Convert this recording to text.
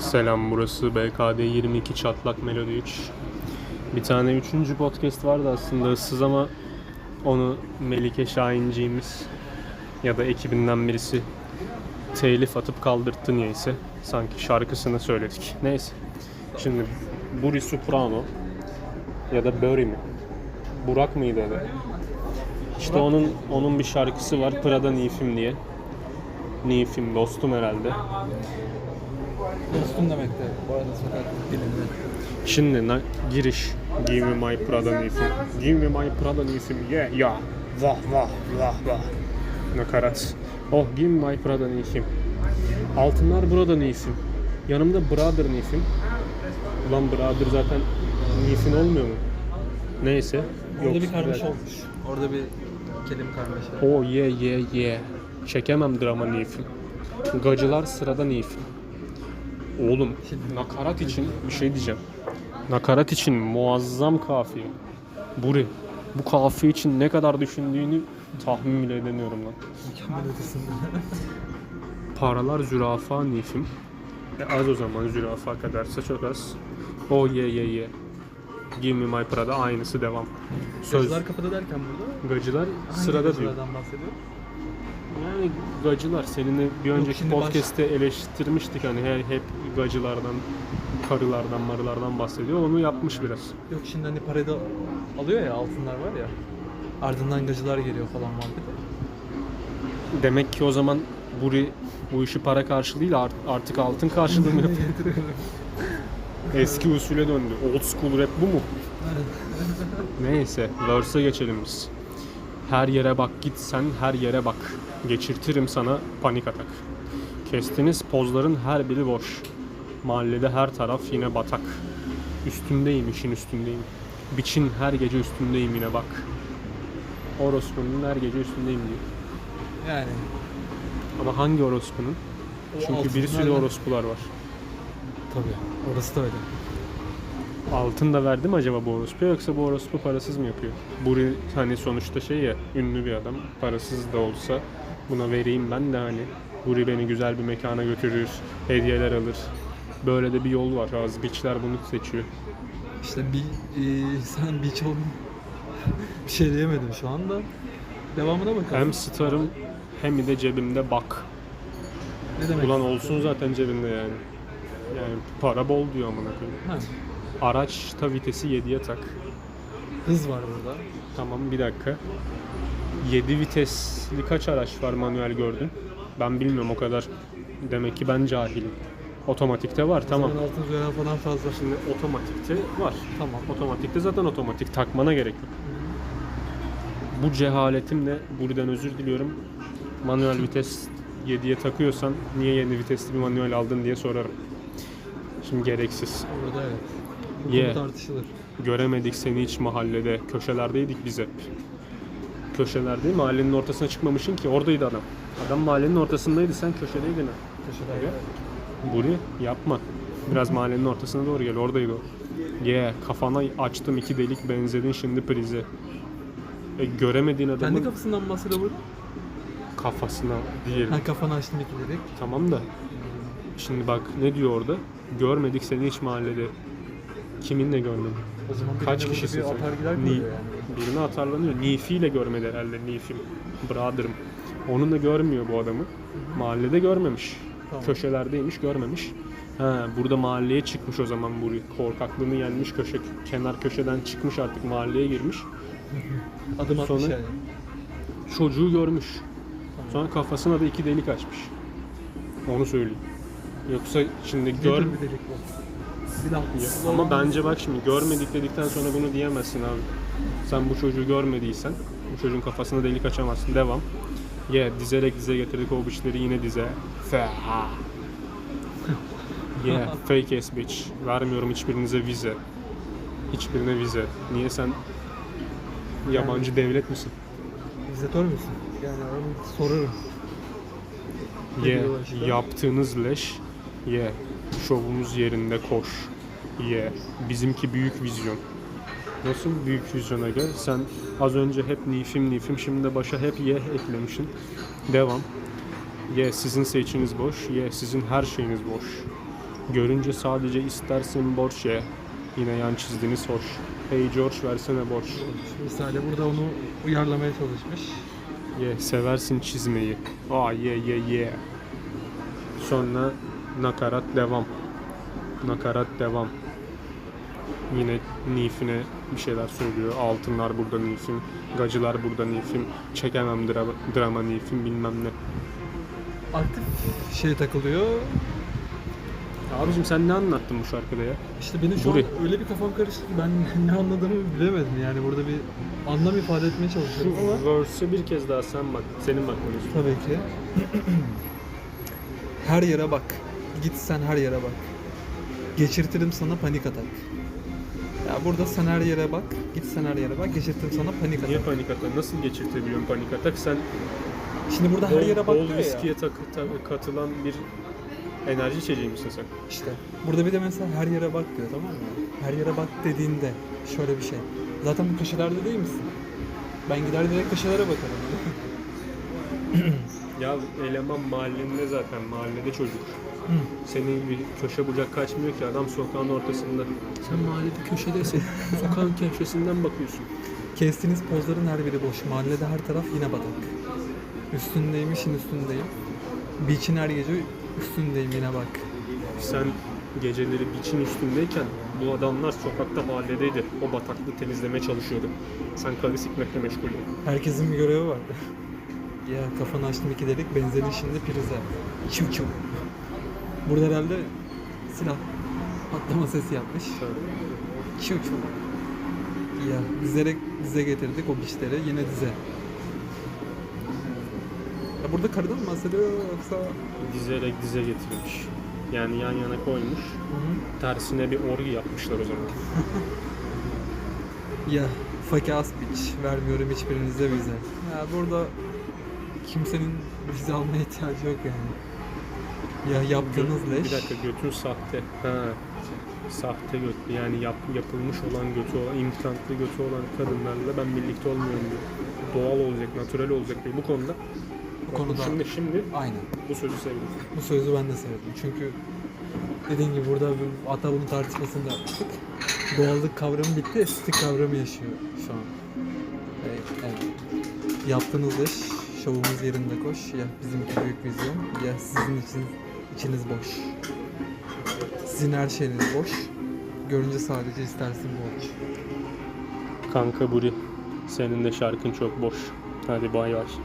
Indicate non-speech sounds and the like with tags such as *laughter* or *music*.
Selam burası BKD 22 Çatlak Melodi 3. Bir tane üçüncü podcast vardı aslında ıssız ama onu Melike Şahinciğimiz ya da ekibinden birisi telif atıp kaldırttı niyeyse. Sanki şarkısını söyledik. Neyse. Şimdi Buri Soprano ya da Böri mi? Burak mıydı adı? İşte onun onun bir şarkısı var Prada Nifim diye. Nifim dostum herhalde. Dostum demek de bu arada sokak dilinde. Şimdi na- giriş. Give me my Prada nifim. Give me my Prada nifim. Yeah, yeah. Vah vah vah vah. Nakarat. Oh, give me my Prada nifim. Altınlar burada nifim. Yanımda brother nifim. Ulan brother zaten nifin olmuyor mu? Neyse. Orada Yok, bir karmaşa güzel. olmuş. Orada bir kelime karmaşa. Oh yeah yeah yeah. Çekemem drama nifim. Gacılar sırada nifim. Oğlum nakarat için bir şey diyeceğim. Nakarat için muazzam kafiye. Buri. Bu kafiye için ne kadar düşündüğünü tahmin bile edemiyorum lan. Mükemmel ötesinde. *laughs* Paralar zürafa nifim. E az o zaman zürafa kadarsa çok az. Oh yeah yeah yeah. Give me my Prada aynısı devam. Söz. Sözler kapıda derken burada Gacılar hangi sırada diyor. bahsediyor? Yani gacılar seninle bir önceki şimdi baş- podcast'te eleştirmiştik hani hep, hep gacılardan, karılardan, marılardan bahsediyor. Onu yapmış biraz. Yok şimdi hani parayı da alıyor ya altınlar var ya. Ardından gacılar geliyor falan muhabbeti. Demek ki o zaman Buri bu işi para karşılığı değil art- artık altın karşılığı mı *laughs* yapıyor? Eski usule döndü. Old school rap bu mu? Neyse, verse'e geçelim biz. Her yere bak git sen her yere bak. Geçirtirim sana panik atak. Kestiniz pozların her biri boş. Mahallede her taraf yine batak. Üstündeyim işin üstündeyim. Biçin her gece üstündeyim yine bak. Orospu'nun her gece üstündeyim diyor. Yani. Ama hangi orospunun? o Çünkü bir sürü orospular var. Tabii. Orası da öyle. Altın da verdi mi acaba bu orospu yoksa bu orospu parasız mı yapıyor? Buri hani sonuçta şey ya ünlü bir adam parasız da olsa buna vereyim ben de hani Buri beni güzel bir mekana götürür, hediyeler alır. Böyle de bir yol var. Az biçler bunu seçiyor. İşte bir e, sen beach oldun. *laughs* bir şey diyemedim şu anda. Devamına bakalım. Hem starım hem de cebimde bak. ne demek? Ulan olsun zaten cebinde yani. Yani para bol diyor amına koyayım. Araçta vitesi 7'ye tak. hız var burada. Tamam bir dakika. 7 vitesli kaç araç var manuel gördün? Ben bilmiyorum o kadar. Demek ki ben cahilim. Otomatikte var tamam. Tamam. altın rüya falan fazla. Şimdi otomatikte var. Tamam. Otomatikte zaten otomatik takmana gerek yok. Bu cehaletimle buradan özür diliyorum. Manuel vites 7'ye takıyorsan niye yeni vitesli bir manuel aldın diye sorarım. Şimdi gereksiz. Burada evet. Bu Ye. konu tartışılır. Göremedik seni hiç mahallede. Köşelerdeydik biz hep. Köşelerde mahallenin ortasına çıkmamışsın ki oradaydı adam. Adam mahallenin ortasındaydı sen köşedeydin ha. Köşede. Evet. Buri yapma. Biraz mahallenin ortasına doğru gel oradaydı o. Ye kafana açtım iki delik benzedin şimdi prize. E, göremediğin adamın Kendi kafasından mı bahsediyor burada? kafasına değil. Ha kafanı açtım iki dedik. Tamam da şimdi bak ne diyor orada? Görmedik seni hiç mahallede. Kiminle görmedin? O zaman Kaç birine burada kişisin bir atar gider Ni- yani. Birine atarlanıyor. Nifi'yle görmedi herhalde Nifim. Brother'ım. Onun da görmüyor bu adamı. Mahallede görmemiş. Tamam. Köşelerdeymiş görmemiş. Ha, burada mahalleye çıkmış o zaman bu korkaklığını yenmiş köşe kenar köşeden çıkmış artık mahalleye girmiş. *laughs* Adım atmış Sonra- yani. Çocuğu görmüş. Sonra kafasına da iki delik açmış. Onu söyleyeyim. Yoksa şimdi gör Nedir bir delik bu? Daha. Ya ama bence bak şimdi görmedik dedikten sonra bunu diyemezsin abi. Sen bu çocuğu görmediysen bu çocuğun kafasına delik açamazsın. Devam. Ye dizerek dize getirdik o biçleri yine dize. Feha. *laughs* Ye fake ass bitch. Vermiyorum hiçbirinize vize. Hiçbirine vize. Niye sen yabancı devlet misin? Vizitör müsün? Yani sorarım. Ye başka? yaptığınız leş. Ye şovumuz yerinde koş. Ye bizimki büyük vizyon. Nasıl büyük vizyon aga? Sen az önce hep nifim nifim şimdi de başa hep ye eklemişsin. Devam. Ye sizin seçiniz boş. Ye sizin her şeyiniz boş. Görünce sadece istersin borç ye. Yine yan çizdiğiniz hoş. Hey George versene borç. Misali burada onu uyarlamaya çalışmış. Ye seversin çizmeyi. Aa ye ye ye. Sonra nakarat devam. Nakarat devam. Yine Nif'ine bir şeyler söylüyor. Altınlar burada Nif'im. Gacılar burada Nif'im. Çekemem drama, drama Nif'im bilmem ne. Aktif şey takılıyor. Abicim sen ne anlattın bu şarkıda ya? İşte benim şu Buri. an öyle bir kafam karıştı ki ben *laughs* ne anladığımı bilemedim. Yani burada bir anlam ifade etmeye çalışıyorum ama verse'e bir kez daha sen bak. Senin bakmanı istiyorum. tabii ki. *clears throat* her yere bak. Git sen her yere bak. Geçirtirim sana panik atak. Ya burada sen her yere bak. Git sen her yere bak. Geçirtirim sana panik Niye atak. panik atak? Nasıl geçirtebiliyorsun panik atak? Sen Şimdi burada her bol, yere bak bol viskiye takı- ta- katılan bir enerji içeceği misin sen? İşte burada bir de mesela her yere bak diyor tamam mı? Her yere bak dediğinde şöyle bir şey. Zaten bu köşelerde değil misin? Ben gider direkt köşelere bakarım. *laughs* Ya eleman mahallinde zaten mahallede çocuk. Hı. Senin bir köşe bucak kaçmıyor ki adam sokağın ortasında. Sen mahallede köşedesin. *laughs* Sokağın köşesinden bakıyorsun. Kestiğiniz pozların her biri boş. Mahallede her taraf yine batak. Üstündeyim, işin üstündeyim. Beach'in her gece üstündeyim yine bak. Sen geceleri biçin üstündeyken bu adamlar sokakta mahalledeydi. O bataklığı temizlemeye çalışıyordu. Sen karı sikmekle meşguldün. Herkesin bir görevi var. *laughs* ya kafanı açtım iki delik, benzerin şimdi prize. Çiv çiv. Burada herhalde silah patlama sesi yapmış. Çiv çiv. Ya dizerek dize getirdik o biçleri yine dize. Ya burada karıdan mı bahsediyor yoksa... Dizerek dize getirmiş. Yani yan yana koymuş. Hı-hı. Tersine bir orgi yapmışlar o zaman. *laughs* Ya fake ass bitch vermiyorum hiçbirinize vize. Ya burada kimsenin vize almaya ihtiyacı yok yani. Ya yaptığınız Gö- leş. Bir dakika götün sahte. Ha. Sahte göt. Yani yap, yapılmış olan götü olan, implantlı götü olan kadınlarla ben birlikte olmuyorum diyor. Doğal olacak, natürel olacak diyor. Bu konuda Bu konuda şimdi şimdi aynen. bu sözü sevdim. Bu sözü ben de sevdim. Çünkü dediğim gibi burada bir- hatta bunun tartışmasını da yaptık. Doğallık kavramı bitti, estetik kavramı yaşıyor şu an. Evet, evet. Yaptığınız iş, şovumuz yerinde koş. Ya bizimki büyük vizyon, ya sizin için içiniz boş. Sizin her şeyiniz boş. Görünce sadece istersin borç. Kanka Buri, senin de şarkın çok boş. Hadi bay bay.